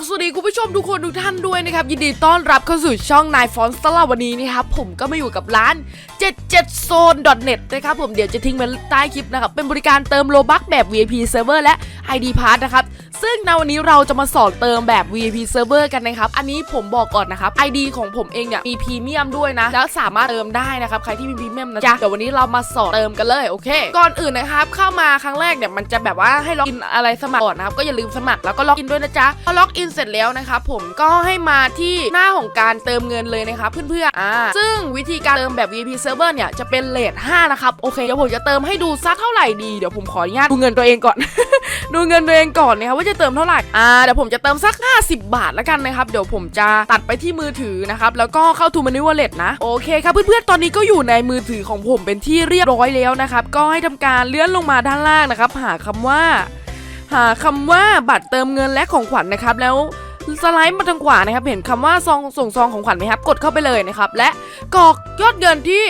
บสวัสดีคุณผู้ชมทุกคนทุกท่านด้วยนะครับ ยินดีต้อนรับเข้าสู่ช่องนายฟอนสตลาวันนี้นะครับ ผมก็มาอยู่กับร้าน 77 zone net นะครับ ผมเดี๋ยวจะทิ้งไว้ใต้คลิปนะครับ เป็นบริการเติมโลบักแบบ VIP server และ ID pass นะครับ ซึ่งในวันนี้เราจะมาสอนเติมแบบ VIP server กันนะครับ อันนี้ผมบอกก่อนนะครับ ID ของผมเองเนี่ยมีพรีเมียมด้วยนะ แล้วสามารถเติมได้นะครับ ใครที่มีพรีเมียมนะจ๊ะเดี๋ยววันนี้เรามาสอนเติมกันเลยโอเค ก่อนอื่นนะครับ เข้ามาครั้งแรกเนี่ยมันจะแบบว่าให้ล็อกอินอะไรสมัครก่อนนะครับก็อย่าลืมสมัครแล้วก็ล็อกอินด้วยนะจ๊ะพอล็อกอินเสร็จแล้วนะครับผมก็ให้มาที่หน้าของการเติมเงินเลยนะครับเพื่อนๆอ่าซึ่งวิธีการเติมแบบ VIP server เนี่ยจะเป็นเลท5นะครับโอเคเดี๋ยวผมจะเติมให้ดูสักเท่าไหร่ดีเดี๋ยวผมขออนุญาตดูเงินตัวเองก่อน ดูเงินตัวเองก่อนนะครับว่าจะเติมเท่าไหร่อ่าเดี๋ยวผมจะเติมสัก 50 บาทแล้วกันนะครับเดี๋ยวผมจะตัดไปที่มือถือนะครับแล้วก็เข้าทูมันนี่วอลเล็ตนะโอเคครับเพื่อนๆตอนนี้ก็อยู่ในมือถือของผมเป็นที่เรียบร้อยแล้วนะครับก็ให้ทำการเลื่อนลงมาด้านล่างนะครับหาคำว่า หาคำว่าบัตรเติมเงินและของขวัญนะครับแล้วสไลด์มาทางขวานะครับ เห็นคำว่าซองส่งซองของขวัญไหมครับ กดเข้าไปเลยนะครับ และกรอกยอดเงินที่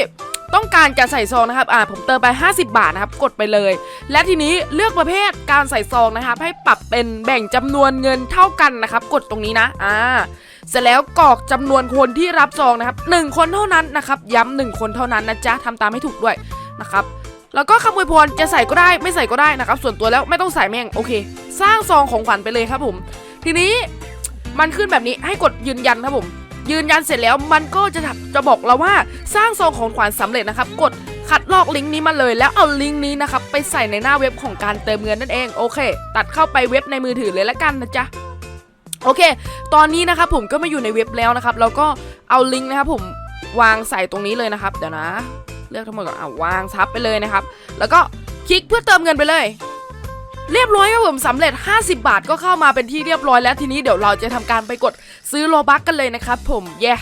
ต้องการจะใส่ซองนะครับอ่าผมเติมไป 50 บาทนะครับกดไปเลย และทีนี้เลือกประเภทการใส่ซองนะครับให้ปรับเป็นแบ่งจำนวนเงินเท่ากันนะครับกดตรงนี้นะอ่าเสร็จแล้วกรอกจำนวนคนที่รับซองนะครับหนึ่งคนเท่านั้นนะครับย้ำหนึ่งคนเท่านั้นนะจ๊ะทำตามให้ถูกด้วยนะครับแล้วก็คำอวยพรจะใส่ก็ได้ไม่ใส่ก็ได้นะครับ ส่วนตัวแล้วไม่ต้องใส่แม่งโอเค สร้างซองของขวัญไปเลยครับผม ทีนี้มันขึ้นแบบนี้ให้กดยืนยันครับผม ยืนยันเสร็จแล้วมันก็จะจะบอกเราว่าสร้างซองของขวัญสำเร็จนะครับ กดคัดลอกลิงก์นี้มาเลยแล้วเอาลิงก์นี้นะครับไปใส่ในหน้าเว็บของการเติมเงินนั่นเองโอเค ตัดเข้าไปเว็บในมือถือเลยละกันนะจ๊ะโอเค ตอนนี้นะครับผมก็มาอยู่ในเว็บแล้วนะครับแล้วก็เอาลิงก์นะครับผมวางใส่ตรงนี้เลยนะครับ เดี๋ยวนะ เลือกทั้งหมดก่อนอะวางซับไปเลยนะครับ แล้วก็คลิกเพื่อเติมเงินไปเลย เรียบร้อยครับผมสำเร็จ 50 บาทก็เข้ามาเป็นที่เรียบร้อยแล้วทีนี้เดี๋ยวเราจะทำการไปกดซื้อโลบักกันเลยนะครับผมเย่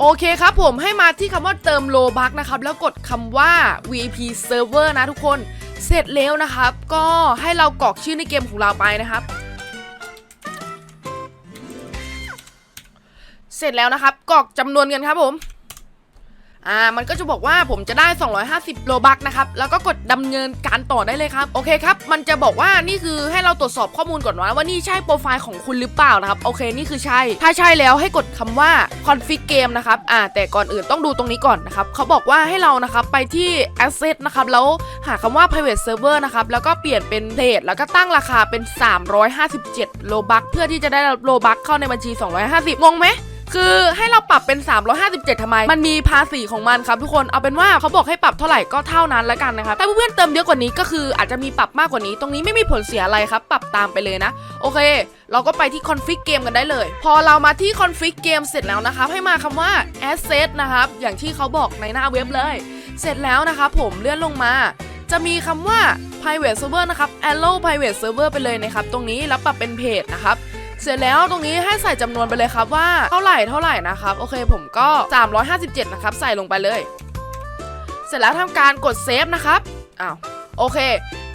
โอเคครับผมให้มาที่คำว่าเติมโลบักนะครับ แล้วกดคำว่า VP Server นะทุกคนเสร็จแล้วนะครับ ก็ให้เรากรอกชื่อในเกมของเราไปนะครับ เสร็จแล้วนะครับกรอกจำนวนเงินครับผม อ่ามันก็จะบอกว่าผมจะได้ 250 โลบักนะครับ แล้วก็กดดำเนินการต่อได้เลยครับ โอเคครับ มันจะบอกว่านี่คือให้เราตรวจสอบข้อมูลก่อนว่าว่านี่ใช่โปรไฟล์ของคุณหรือเปล่านะครับ โอเค นี่คือใช่ ถ้าใช่แล้วให้กดคำว่า config game นะครับ อ่า แต่ก่อนอื่นต้องดูตรงนี้ก่อนนะครับ เขาบอกว่าให้เรานะครับไปที่ asset นะครับ แล้วหาคำว่า private server นะครับ แล้วก็เปลี่ยนเป็นเพจแล้วก็ตั้งราคาเป็น 357 โลบักเพื่อที่จะได้โลบักเข้าในบัญชี 250 งงไหม คือให้เราปรับเป็น 357ทำไม มันมีภาษีของมันครับทุกคนเอาเป็นว่าเขาบอกให้ปรับเท่าไหร่ก็เท่านั้นแล้วกันนะครับถ้าเพื่อนๆเติมเยอะกว่านี้ก็คืออาจจะมีปรับมากกว่านี้ ตรงนี้ไม่มีผลเสียอะไรครับ ปรับตามไปเลยนะ โอเค เราก็ไปที่ config game กันได้เลย พอเรามาที่ config game เสร็จแล้วนะครับให้มาคำว่า asset นะครับอย่างที่เขาบอกในหน้าเว็บเลย เสร็จแล้วนะครับผมเลื่อนลงมา จะมีคำว่า private server นะครับ allow private server ไปเลยนะครับตรงนี้แล้วปรับเป็นเพจนะครับ เสร็จแล้วตรงนี้ให้ใส่จำนวนไปเลยครับว่าเท่าไหร่เท่าไหร่นะครับ โอเคผมก็ 357 นะครับ ใส่ลงไปเลย เสร็จแล้วทำการกดเซฟนะครับอ้าว โอเค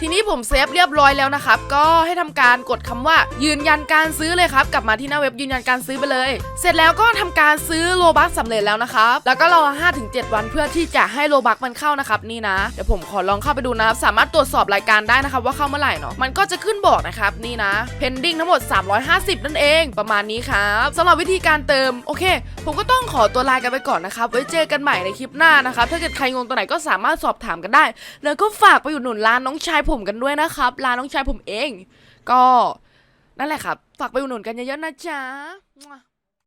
ทีนี้ผมเซฟเรียบร้อยแล้วนะครับ ก็ให้ทำการกดคำว่า ยืนยันการซื้อเลยครับ กลับมาที่หน้าเว็บยืนยันการซื้อไปเลย เสร็จแล้วก็ทำการซื้อโลบัคสำเร็จแล้วนะครับ แล้วก็รอ5-7 วันเพื่อที่จะให้โลบัคมันเข้านะครับนี่นะ เดี๋ยวผมขอลองเข้าไปดูนะครับสามารถตรวจสอบรายการได้นะครับว่าเข้าเมื่อไหร่เนาะมันก็จะขึ้นบอกนะครับนี่นะ pending ทั้งหมด 350 นั่นเองประมาณนี้ครับสำหรับวิธีการเติมโอเค ผมก็ต้องขอตัวลากันไปก่อนนะครับไว้เจอกันใหม่ในคลิปหน้านะครับถ้าเกิดใครงงตัวไหนก็สามารถสอบถามกันได้ แล้วก็ฝากไปอุดหนุนร้านน้องชายผมกันด้วยนะครับ ร้านน้องชายผมเอง ก็นั่นแหละครับ ฝากไปอุดหนุนกันเยอะๆนะจ๊ะ